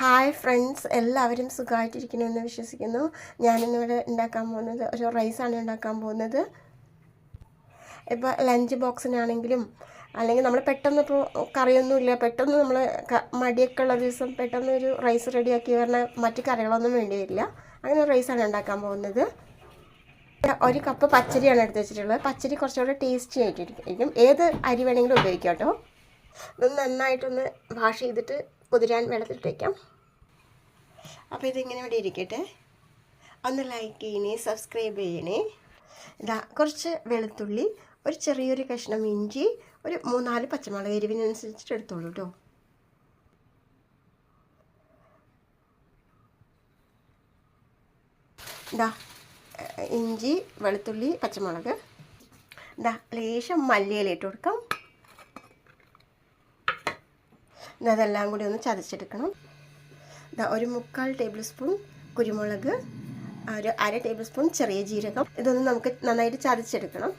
Hi friends എല്ലാവരും സുഖമായിട്ടിരിക്കണമെന്ന് വിശ്വസിക്കുന്നു. ഞാനിന്നിവിടെ ഉണ്ടാക്കാൻ പോകുന്നത് ഒരു റൈസാണ് ഉണ്ടാക്കാൻ പോകുന്നത്. ഇപ്പോൾ ലഞ്ച് ബോക്സിനാണെങ്കിലും അല്ലെങ്കിൽ നമ്മൾ പെട്ടെന്ന് ഇപ്പോൾ കറിയൊന്നുമില്ല പെട്ടെന്ന് നമ്മൾ മടിയൊക്കെ ഉള്ള ദിവസം പെട്ടെന്ന് ഒരു റൈസ് റെഡിയാക്കി പറഞ്ഞാൽ മറ്റു കറികളൊന്നും വേണ്ടി വരില്ല അങ്ങനെ ഒരു റൈസാണ് ഉണ്ടാക്കാൻ പോകുന്നത്. ഒരു കപ്പ് പച്ചരിയാണ് എടുത്ത് വെച്ചിട്ടുള്ളത്. പച്ചരി കുറച്ചുകൂടെ ടേസ്റ്റി ആയിട്ടിരിക്കും. ഏത് അരി വേണമെങ്കിലും ഉപയോഗിക്കാം കേട്ടോ. ഇത് നന്നായിട്ടൊന്ന് വാഷ് ചെയ്തിട്ട് കുതിരാൻ വെള്ളത്തിലിട്ട് വയ്ക്കാം അപ്പോൾ ഇതിങ്ങനെ ഇവിടെ ഇരിക്കട്ടെ. ഒന്ന് ലൈക്ക് ചെയ്യണേ സബ്സ്ക്രൈബ് ചെയ്യണേ. ഇതാ കുറച്ച് വെളുത്തുള്ളി ഒരു ചെറിയൊരു കഷ്ണം ഇഞ്ചി ഒരു മൂന്നാൽ പച്ചമുളക് എരിവിനനുസരിച്ചിട്ട് എടുത്തോളൂ കേട്ടോ ഇതാ ഇഞ്ചി വെളുത്തുള്ളി പച്ചമുളക്. ഇതാ ലേശം മല്ലിയില ഇട്ട് കൊടുക്കാം. ഇതെല്ലാം കൂടി ഒന്ന് ചതച്ചെടുക്കണം. ഒരു മുക്കാൽ ടേബിൾ സ്പൂൺ കുരുമുളക് ഒരു അര ടേബിൾ സ്പൂൺ ചെറിയ ജീരകം. ഇതൊന്ന് നമുക്ക് നന്നായിട്ട് ചതച്ചെടുക്കണം.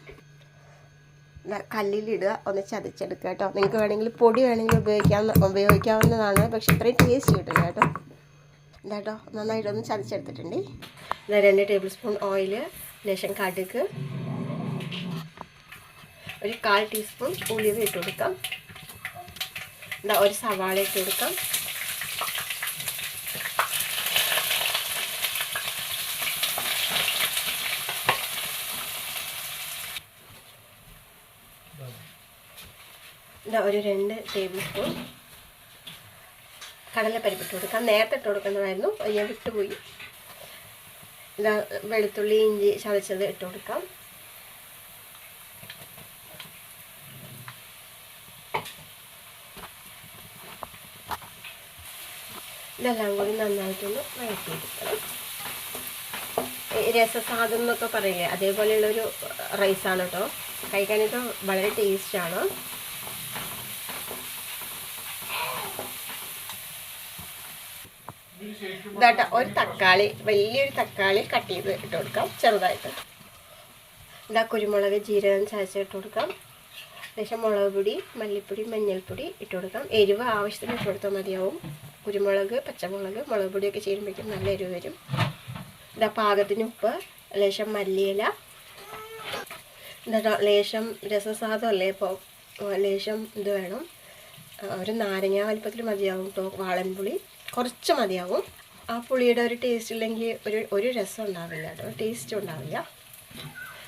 കല്ലിലിടുക ഒന്ന് ചതച്ചെടുക്കുക കേട്ടോ. നിങ്ങൾക്ക് വേണമെങ്കിൽ പൊടി വേണമെങ്കിൽ ഉപയോഗിക്കാവുന്ന ഉപയോഗിക്കാവുന്നതാണ് പക്ഷെ ഇത്രയും ടേസ്റ്റ് കിട്ടില്ല കേട്ടോ. ഇതാട്ടോ നന്നായിട്ടൊന്ന് ചതച്ചെടുത്തിട്ടുണ്ട്. ഇതാ രണ്ട് ടേബിൾ സ്പൂൺ ഓയിൽ ലേശം കടുക് ഒരു കാൽ ടീസ്പൂൺ ഉലുവ ഇട്ട് കൊടുക്കാം. എന്താ ഒരു സവാള ഇട്ട് കൊടുക്കാം ഇതാ ഒരു രണ്ട് ടേബിൾ സ്പൂൺ കടലപ്പരിപ്പ് ഇട്ട് കൊടുക്കാം. നേരത്തെ ഇട്ട് കൊടുക്കുന്നതായിരുന്നു. ഞാൻ വിട്ടുപോയി. ഇതാ വെളുത്തുള്ളി ഇഞ്ചി ചതച്ചത് ഇട്ട് കൊടുക്കാം. ഇതെല്ലാം കൂടി നന്നായിട്ടൊന്ന് വഴറ്റിയെടുക്കണം. രസസാദം എന്നൊക്കെ പറയുക അതേപോലെയുള്ളൊരു റൈസാണ് കേട്ടോ കഴിക്കാനൊക്കെ വളരെ ടേസ്റ്റാണ്. ഇതാട്ടോ ഒരു തക്കാളി വലിയൊരു തക്കാളി കട്ട് ചെയ്ത് ഇട്ട് കൊടുക്കാം ചെറുതായിട്ട്. ഇതാ കുരുമുളക് ജീരകം ചായച്ച് ഇട്ട് കൊടുക്കാം. ശേഷം മുളക് പൊടി മല്ലിപ്പൊടി മഞ്ഞൾപ്പൊടി ഇട്ട് കൊടുക്കാം. എരിവ് ആവശ്യത്തിന് ഇട്ട് കൊടുത്താൽ മതിയാവും. കുരുമുളക് പച്ചമുളക് മുളക് പൊടിയൊക്കെ ചേരുമ്പോഴേക്കും നല്ല എരിവ് വരും. ഇതാ പാകത്തിന് ഉപ്പ് ലേശം മല്ലിയില. എന്താ ലേശം രസസാദം അല്ലേ ഇപ്പോൾ ലേശം ഇത് വേണം. ഒരു നാരങ്ങ വലിപ്പത്തിൽ മതിയാവും കേട്ടോ വാളൻപുളി കുറച്ച് മതിയാവും. ആ പുളിയുടെ ഒരു ടേസ്റ്റ് ഇല്ലെങ്കിൽ ഒരു ഒരു രസം ഉണ്ടാവില്ല കേട്ടോ ടേസ്റ്റ് ഉണ്ടാവില്ല.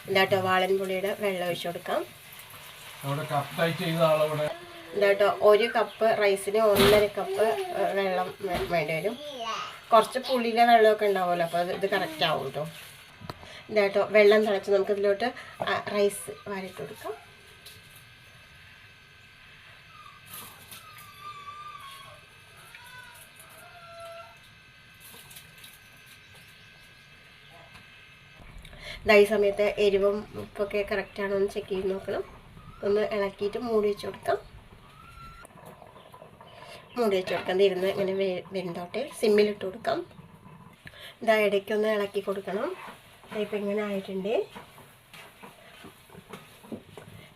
എന്താട്ടോ വാളൻപുളിയുടെ വെള്ളം ഒഴിച്ചു കൊടുക്കാം. എന്താട്ടോ ഒരു കപ്പ് റൈസിന് ഒന്നര കപ്പ് വെള്ളം വേണ്ടി വരും. കുറച്ച് പുളിയിലെ വെള്ളമൊക്കെ ഉണ്ടാവുമല്ലോ അപ്പോൾ ഇത് കറക്റ്റ് ആവും കേട്ടോ എന്താട്ടോ വെള്ളം തിളച്ച് നമുക്ക് ഇതിലോട്ട് റൈസ് വാരിട്ട് കൊടുക്കാം. ഈ സമയത്ത് എരിവും ഉപ്പൊക്കെ കറക്റ്റാണോ എന്ന് ചെക്ക് ചെയ്ത് നോക്കണം. ഒന്ന് ഇളക്കിയിട്ട് മൂടി വെച്ച് കൊടുക്കാം. മൂടി കൊടുക്കാം ഇരുന്ന് ഇങ്ങനെ വെന്തോട്ടെ. സിമ്മിലിട്ട് കൊടുക്കാം. ഇതാ ഇടയ്ക്കൊന്ന് ഇളക്കി കൊടുക്കണം. ഇപ്പം ഇങ്ങനെ ആയിട്ടുണ്ട്.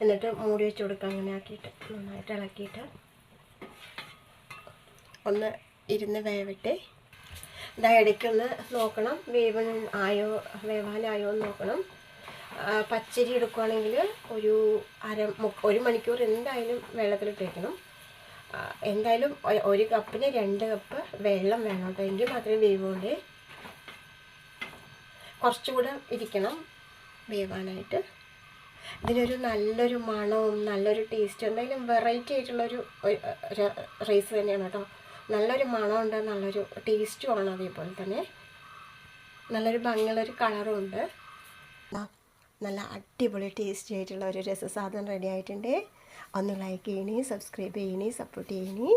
എന്നിട്ട് മൂടി വെച്ച് കൊടുക്കാം അങ്ങനെ ആക്കിയിട്ട്. നന്നായിട്ട് ഇളക്കിയിട്ട്. ഒന്ന് ഇരുന്ന് വേവട്ടെ. ഇതാ ഇടയ്ക്കൊന്ന് നോക്കണം. വേവൻ ആയോ വേവാനായോ എന്ന് നോക്കണം. പച്ചരി എടുക്കുകയാണെങ്കിൽ ഒരു അര ഒരു മണിക്കൂർ എന്തായാലും വെള്ളത്തിലിട്ട് വയ്ക്കണം എന്തായാലും ഒരു കപ്പിന് രണ്ട് കപ്പ് വെള്ളം വേണം കേട്ടോ. എങ്കിൽ മാത്രമേ വേവുള്ളൂ. കുറച്ചുകൂടെ ഇരിക്കണം വേവാനായിട്ട്. ഇതിനൊരു നല്ലൊരു മണവും നല്ലൊരു ടേസ്റ്റും എന്തായാലും വെറൈറ്റി ആയിട്ടുള്ളൊരു റൈസ് തന്നെയാണ് കേട്ടോ. നല്ലൊരു മണമുണ്ട് നല്ലൊരു ടേസ്റ്റും ആണ് അതേപോലെ തന്നെ. നല്ലൊരു ഭംഗിയുള്ളൊരു കളറും ഉണ്ട്. നല്ല അടിപൊളി ടേസ്റ്റി ആയിട്ടുള്ള ഒരു രസസാധനം റെഡി ആയിട്ടുണ്ട്. ഒന്ന് ലൈക്ക് ചെയ്യണേ സബ്സ്ക്രൈബ് ചെയ്യണേ സപ്പോർട്ട് ചെയ്യണേ